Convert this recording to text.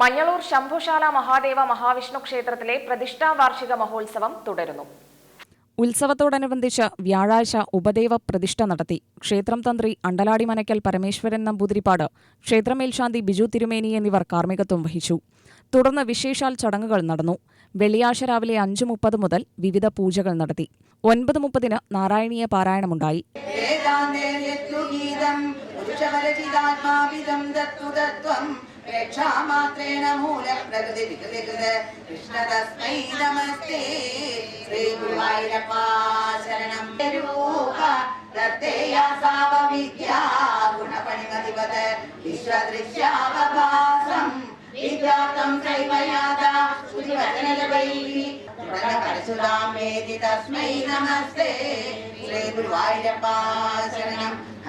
മഞ്ഞളൂർ ശംഭുശാല മഹാദേവ മഹാവിഷ്ണു ക്ഷേത്രത്തിലെ പ്രതിഷ്ഠാ വാർഷിക മഹോത്സവം തുടരുന്നു. ഉത്സവത്തോടനുബന്ധിച്ച് വ്യാഴാഴ്ച ഉപദേവ പ്രതിഷ്ഠ നടത്തി. ക്ഷേത്രം തന്ത്രി അണ്ടലാടി മനക്കൽ പരമേശ്വരൻ നമ്പൂതിരിപ്പാട് ക്ഷേത്രമേൽശാന്തി ബിജു തിരുമേനി എന്നിവർ കാർമ്മികത്വം വഹിച്ചു. തുടർന്ന് വിശേഷാൽ ചടങ്ങുകൾ നടന്നു. വെള്ളിയാഴ്ച രാവിലെ അഞ്ചു മുപ്പത് മുതൽ വിവിധ പൂജകൾ നടത്തി. ഒൻപത് മുപ്പതിന് നാരായണീയ പാരായണമുണ്ടായി. വേദാന്തേര്യത്യുഗീതം പുരുഷവരചിതാത്മാവിധം ദത്തു തത്വം. പ്രേക്ഷാമാത്രേണ മൂലപ്രകൃതി വികൃതികൃത കൃഷ്ണ തസ്മൈ നമസ്തേ. ശ്രീ ഗുരുവായൂരപ്പ ശരണം രൂപ ദത്തേയാസാവ വിദ്യാ ഗുണപണിമതിവത് വിശ്വദൃശ്യാവഭാസം വിദ്യാർത്ഥം ചൈവയാത ശ്രുതിവചനലഭൈः പരശുരാമേതി തസ്മൈ നമസ്തേ. ശ്രീ ഗുരുവായൂരപ്പ